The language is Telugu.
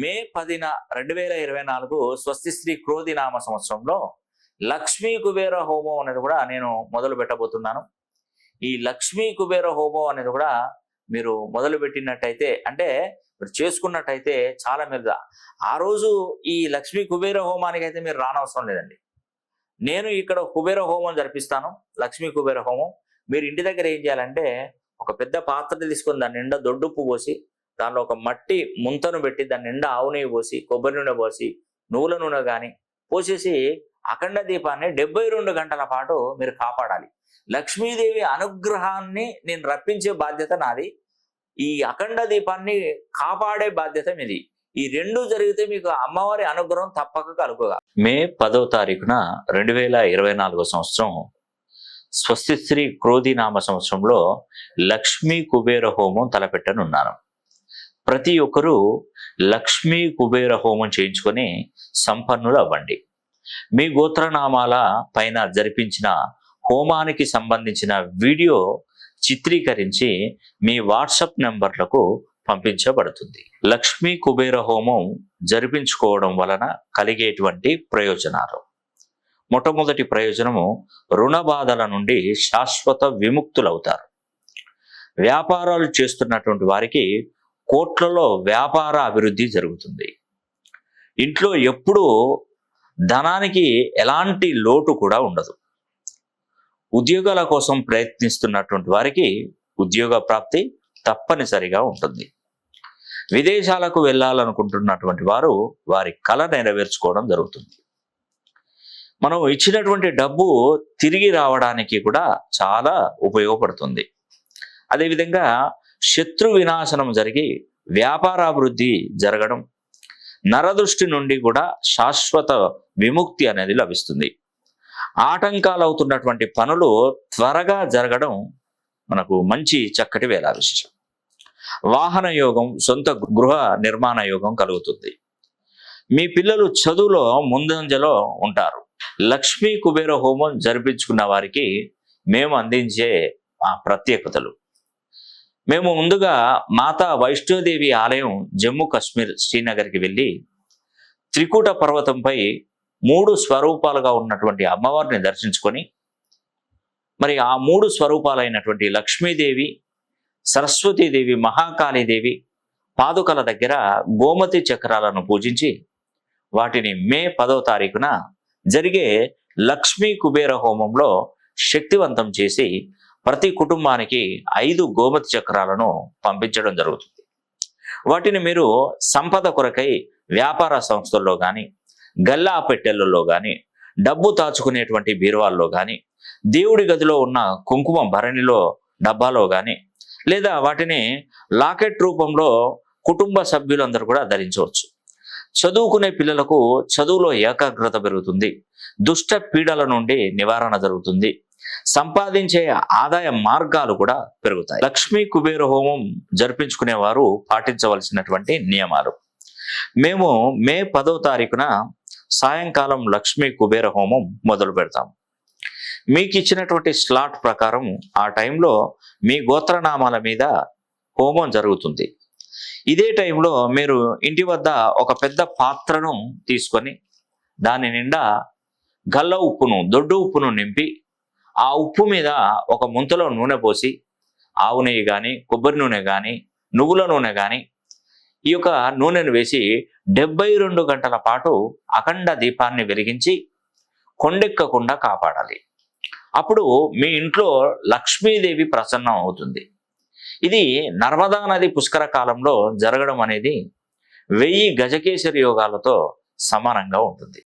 మే పదిన రెండు వేల ఇరవై నాలుగు స్వస్తి శ్రీ క్రోధి నామ సంవత్సరంలో లక్ష్మీ కుబేర హోమం అనేది కూడా నేను మొదలు పెట్టబోతున్నాను. ఈ లక్ష్మీ కుబేర హోమం అనేది కూడా మీరు మొదలు పెట్టినట్టయితే అంటే మీరు చేసుకున్నట్టయితే చాలా మీరు ఆ రోజు ఈ లక్ష్మీ కుబేర హోమానికి అయితే మీరు రానవసరం లేదండి. నేను ఇక్కడ కుబేర హోమం జరిపిస్తాను లక్ష్మీ కుబేర హోమం. మీరు ఇంటి దగ్గర ఏం చేయాలంటే ఒక పెద్ద పాత్ర తీసుకుని దాని నిండా దొడ్డుప్పు పోసి దానిలో ఒక మట్టి ముంతను పెట్టి దాని నిండా ఆవు నెయ్యి పోసి కొబ్బరి నూనె పోసి నువ్వుల నూనె కానీ పోసేసి అఖండ దీపాన్ని డెబ్బై రెండు గంటల పాటు మీరు కాపాడాలి. లక్ష్మీదేవి అనుగ్రహాన్ని నేను రప్పించే బాధ్యత నాది. ఈ అఖండ దీపాన్ని కాపాడే బాధ్యత మీది. ఈ రెండు జరిగితే మీకు అమ్మవారి అనుగ్రహం తప్పక కలుగుగా. మే పదో తారీఖున రెండు వేల ఇరవై నాలుగో సంవత్సరం స్వస్తి శ్రీ క్రోధి నామ సంవత్సరంలో లక్ష్మీ కుబేర హోమం తలపెట్టనున్నాను. ప్రతి ఒక్కరూ లక్ష్మీ కుబేర హోమం చేయించుకొని సంపన్నులు అవ్వండి మీ గోత్రనామాల పైన జరిపించిన హోమానికి సంబంధించిన వీడియో చిత్రీకరించి మీ వాట్సప్ నెంబర్లకు పంపించబడుతుంది. లక్ష్మీ కుబేర హోమం జరిపించుకోవడం వలన కలిగేటువంటి ప్రయోజనాలు. మొట్టమొదటి ప్రయోజనము రుణ బాధల నుండి శాశ్వత విముక్తులవుతారు. వ్యాపారాలు చేస్తున్నటువంటి వారికి కోట్లలో వ్యాపార అభివృద్ధి జరుగుతుంది. ఇంట్లో ఎప్పుడూ ధనానికి ఎలాంటి లోటు కూడా ఉండదు. ఉద్యోగాల కోసం ప్రయత్నిస్తున్నటువంటి వారికి ఉద్యోగ ప్రాప్తి తప్పనిసరిగా ఉంటుంది. విదేశాలకు వెళ్ళాలనుకుంటున్నటువంటి వారు వారి కళ నెరవేర్చుకోవడం జరుగుతుంది. మనం ఇచ్చినటువంటి డబ్బు తిరిగి రావడానికి కూడా చాలా ఉపయోగపడుతుంది. అదేవిధంగా శత్రు వినాశనం జరిగి వ్యాపారాభివృద్ధి జరగడం నరదృష్టి నుండి కూడా శాశ్వత విముక్తి అనేది లభిస్తుంది. ఆటంకాలు అవుతున్నటువంటి పనులు త్వరగా జరగడం మనకు మంచి చక్కటి వేళ విశేషం వాహన యోగం సొంత గృహ నిర్మాణ యోగం కలుగుతుంది. మీ పిల్లలు చదువులో ముందంజలో ఉంటారు. లక్ష్మీ కుబేర హోమం జరిపించుకున్న వారికి మేము అందించే ప్రత్యేకతలు. మేము ముందుగా మాతా వైష్ణోదేవి ఆలయం జమ్మూ కాశ్మీర్ శ్రీనగర్కి వెళ్ళి త్రికూట పర్వతంపై మూడు స్వరూపాలుగా ఉన్నటువంటి అమ్మవారిని దర్శించుకొని మరి ఆ మూడు స్వరూపాలైనటువంటి లక్ష్మీదేవి సరస్వతీదేవి మహాకాళీదేవి పాదుకల దగ్గర గోమతి చక్రాలను పూజించి వాటిని మే పదో తారీఖున జరిగే లక్ష్మీ కుబేర హోమంలో శక్తివంతం చేసి ప్రతి కుటుంబానికి ఐదు గోమతి చక్రాలను పంపించడం జరుగుతుంది. వాటిని మీరు సంపద కొరకై వ్యాపార సంస్థల్లో కానీ గల్లా పెట్టెలలో కానీ డబ్బు దాచుకునేటువంటి బీరువాల్లో కానీ దేవుడి గదిలో ఉన్న కుంకుమ భరణిలో డబ్బాలో కానీ లేదా వాటిని లాకెట్ రూపంలో కుటుంబ సభ్యులందరూ కూడా ధరించవచ్చు. చదువుకునే పిల్లలకు చదువులో ఏకాగ్రత పెరుగుతుంది. దుష్ట పీడల నుండి నివారణ జరుగుతుంది. సంపాదించే ఆదాయ మార్గాలు కూడా పెరుగుతాయి. లక్ష్మీ కుబేర హోమం జరిపించుకునే వారు పాటించవలసినటువంటి నియమాలు. మేము మే పదో తారీఖున సాయంకాలం లక్ష్మీ కుబేర హోమం మొదలు పెడతాం. మీకు ఇచ్చినటువంటి స్లాట్ ప్రకారం ఆ టైంలో మీ గోత్రనామాల మీద హోమం జరుగుతుంది. ఇదే టైంలో మీరు ఇంటి వద్ద ఒక పెద్ద పాత్రను తీసుకొని దాని నిండా గల్ల ఉప్పును దొడ్డు ఉప్పును నింపి ఆ ఉప్పు మీద ఒక ముంతలో నూనె పోసి ఆవు నెయ్యి కానీ కొబ్బరి నూనె కానీ నువ్వుల నూనె కానీ ఈ యొక్క నూనెను వేసి డెబ్బై రెండు గంటల పాటు అఖండ దీపాన్ని వెలిగించి కొండెక్కకుండా కాపాడాలి. అప్పుడు మీ ఇంట్లో లక్ష్మీదేవి ప్రసన్నం అవుతుంది. ఇది నర్మదా నది పుష్కర కాలంలో జరగడం అనేది వెయ్యి గజకేసరి యోగాలతో సమానంగా ఉంటుంది.